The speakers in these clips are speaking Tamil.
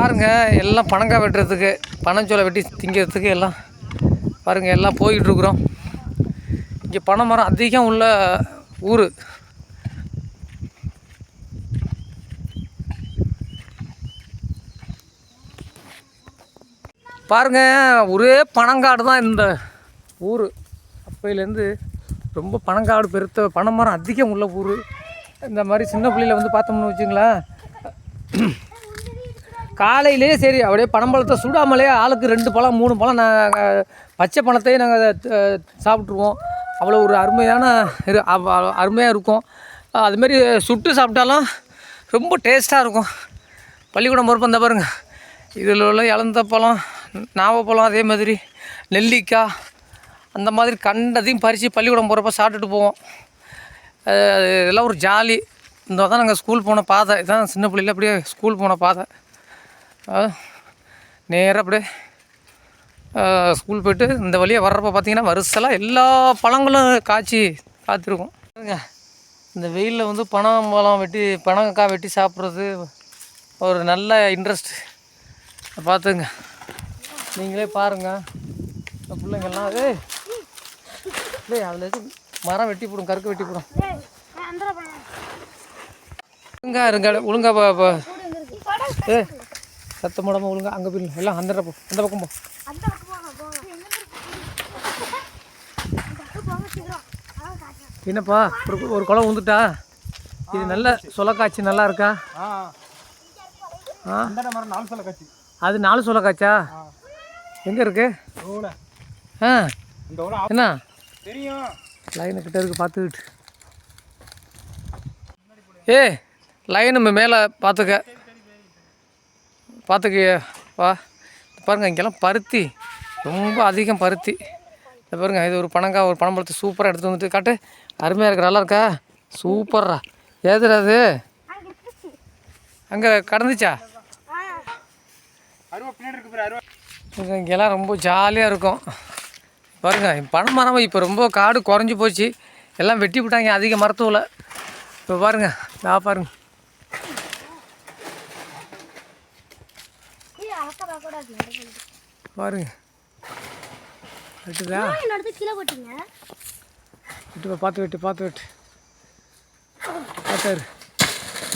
பாருங்கள் எல்லாம் பனங்காய் வெட்டுறதுக்கு பனஞ்சோலை வெட்டி திங்கிறதுக்கு எல்லாம் பாருங்கள் எல்லாம் போய்கிட்டுருக்குறோம் இங்கே பனை மரம் அதிகம் உள்ள ஊர். பாருங்கள் ஒரே பனங்காடு தான் இந்த ஊர். அப்பையிலேருந்து ரொம்ப பனங்காடு பெருத்த பனைமரம் அதிகம் உள்ள ஊர். இந்த மாதிரி சின்ன பிள்ளையில வந்து பார்த்தோம்னு வச்சுங்களேன். காலையிலே சரி அப்படியே பனம்பழத்தை சுடாமலே ஆளுக்கு ரெண்டு பழம் மூணு பழம் நாங்கள் பச்சை பணத்தையும் நாங்கள் சாப்பிட்ருவோம் அவ்வளோ ஒரு அருமையான அருமையாக இருக்கும். அதுமாரி சுட்டு சாப்பிட்டாலும் ரொம்ப டேஸ்ட்டாக இருக்கும். பள்ளிக்கூடம் போகிறப்ப இந்த பாருங்க. இதில் உள்ள இளந்த பழம் நாவப்பழம் அதே மாதிரி நெல்லிக்காய் அந்த மாதிரி கண்டதையும் பறித்து பள்ளிக்கூடம் போகிறப்ப சாப்பிட்டுட்டு போவோம். இதெல்லாம் ஒரு ஜாலி. இந்த தான் நாங்கள் ஸ்கூல் போன பாதை இதான் சின்ன பிள்ளைல அப்படியே ஸ்கூல் போன பாதை. நேராக அப்படியே ஸ்கூல் போயிட்டு இந்த வழியாக வர்றப்ப பார்த்தீங்கன்னா வருஷலாம் எல்லா பழங்களும் காய்ச்சி காத்திருக்கும். இந்த வெயிலில் வந்து பனம் பழம் வெட்டி பனங்காய் வெட்டி சாப்பிட்றது ஒரு நல்ல இன்ட்ரெஸ்ட் பார்த்துங்க நீங்களே பாருங்கள் பிள்ளைங்கள்லாம் ஏய் டேய் அதில் எதுவும் மரம் வெட்டி போடும் கருக்கு வெட்டி போடும். ஒழுங்கா இருங்க ஒழுங்கா. ஏ சத்தம் போடாம ஒழுங்கா அங்கே போய். எல்லாம் அந்த போ. அந்த பக்கம் போ. என்னப்பா ஒரு ஒரு குளம் வந்துட்டா இது நல்ல சொலக்காய்ச்சி நல்லா இருக்கா? அது நாலு சொலக்காய்ச்சா? எங்கே இருக்கு? ஆ. என்ன? தெரியும். லைனு கிட்ட இருக்கு பார்த்துக்கிட்டு. ஏ லைன் நம்ம மேலே பார்த்துக்க பார்த்துக்கு வா. பாருங்கள் பாருங்க இங்கெல்லாம் பருத்தி. ரொம்ப அதிகம் பருத்தி. இதை பாருங்க இது ஒரு பனங்காய் ஒரு பனம்பழத்தை சூப்பராக எடுத்து வந்துட்டு காட்டு. அருமையாக இருக்கு நல்லா இருக்கா சூப்பர்ரா ஏதுடா அது அங்கே கடந்துச்சா? இங்கெல்லாம் ரொம்ப ஜாலியாக இருக்கும். பாருங்கள் பனை மரம் இப்போ ரொம்ப காடு குறைஞ்சி போச்சு. எல்லாம் வெட்டி விட்டாங்க அதிக மரத்தூவில் இப்போ பாருங்க நான் பாருங்கள் பாருங்க. வெட்டுதா? வெட்டு பார்த்து வெட்டு பார்த்து வெட்டு. பார்த்தாரு.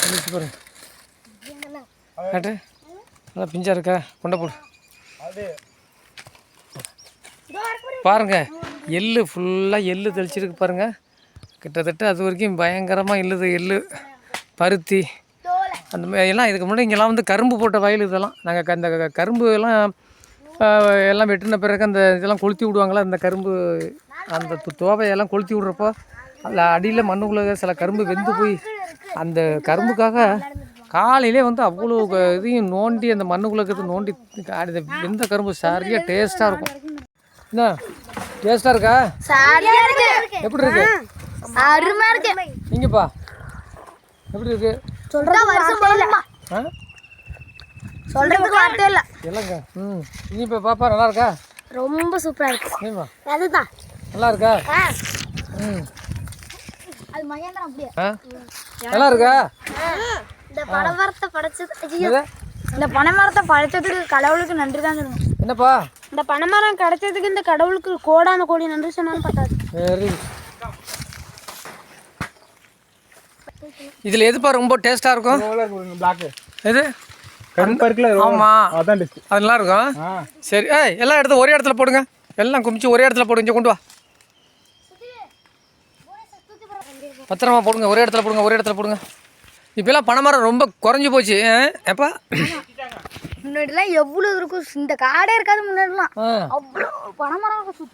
வந்துச்சு பாருங்க. காட்டு நல்லா பிஞ்சா இருக்கா? கொண்ட போடு. பாருங்க. எள்ளு ஃபுல்லாக எள்ளு தெளிச்சிருக்கு பாருங்க. கிட்டத்தட்ட அது வரைக்கும் பயங்கரமாக எள்ளுது எள்ளு பருத்தி. அந்த எல்லாம் இதுக்கு முன்னாடி இங்கெல்லாம் வந்து கரும்பு போட்ட வயல் இதெல்லாம். நாங்கள் அந்த கரும்பு எல்லாம் எல்லாம் வெட்டின பிறகு அந்த இதெல்லாம் கொளுத்தி விடுவாங்களா? அந்த கரும்பு அந்த தோவையெல்லாம் கொளுத்தி விட்றப்போ அதில் அடியில் மண்ணுக்குள்ளே சில கரும்பு வெந்து போய் அந்த கரும்புக்காக காலையிலே வந்து அவ்வளோ இதையும் நோண்டி அந்த மண்ணுக்குள்ளே இருக்கிறது நோண்டி அந்த வெந்த கரும்பு சரியாக டேஸ்ட்டாக இருக்கும். என்ன? டேஸ்ட்டாக இருக்கா? எப்படி இருக்கு? அருமையா இருக்கு. இங்கேப்பா. எப்படி இருக்கு? சொல்றதா வருஷம் சொல்றதுக்கு வார்த்தை இல்ல. இல்லைங்க. ம். இனிப்பா பாப்பா நல்லா இருக்கா? ரொம்ப சூப்பரா இருக்கு. அதுதான் நல்லா இருக்கா? ம். அது மகேந்திரம் அப்படியே. நல்லா இருக்கா? இந்த பனைமரத்தை படைச்சது? இந்த பனைமரத்தை படைச்சதுக்கு கடவுளுக்கு நன்றி தான் சொல்லணும். என்னப்பா? இந்த பனைமரம் கிடைச்சதுக்கு இந்த கடவுளுக்கு கோடான கோடி நன்றி சொன்னாலும் பத்தாது வெரி இதில் எதுப்பா ரொம்ப டேஸ்ட்டாக இருக்கும்? ஓல இருக்கு பிளாக் எது? கருப்பா இருக்குல்ல ஆமா. அதான் டெஸ்ட் அது நல்லா இருக்கும்? ஆ. சரி ஏய் எல்லாம் எடுத்து ஒரே இடத்துல போடுங்க. எல்லாம் குமிச்சு ஒரே இடத்துல போடுங்க. இங்க கொண்டு வா. பத்திரமா போடுங்க. ஒரே இடத்துல போடுங்க ஒரே இடத்துல போடுங்க. இப்போல்லாம் பனைமரம் ரொம்ப குறைஞ்சி போச்சு? எப்பா? முன்னாடிலாம் எவ்வளவு இருக்கும்? இந்த காடே இருக்காது முன்னாடிலாம். அவ்வளோ பனைமரம் இருக்கும்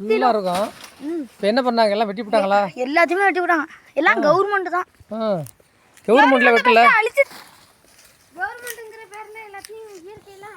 இப்போ என்ன பண்ணாங்க? எல்லாம் வெட்டி விட்டாங்களா? எல்லாத்தையுமே வெட்டி விட்டாங்க. எல்லாம் கவர்மெண்ட் தான். ஆ கவர்மெண்ட்டில் வெட்டல கவர்மெண்ட்ங்கிற பேர்ல எல்லாத்தையும் இயற்கையெல்லாம்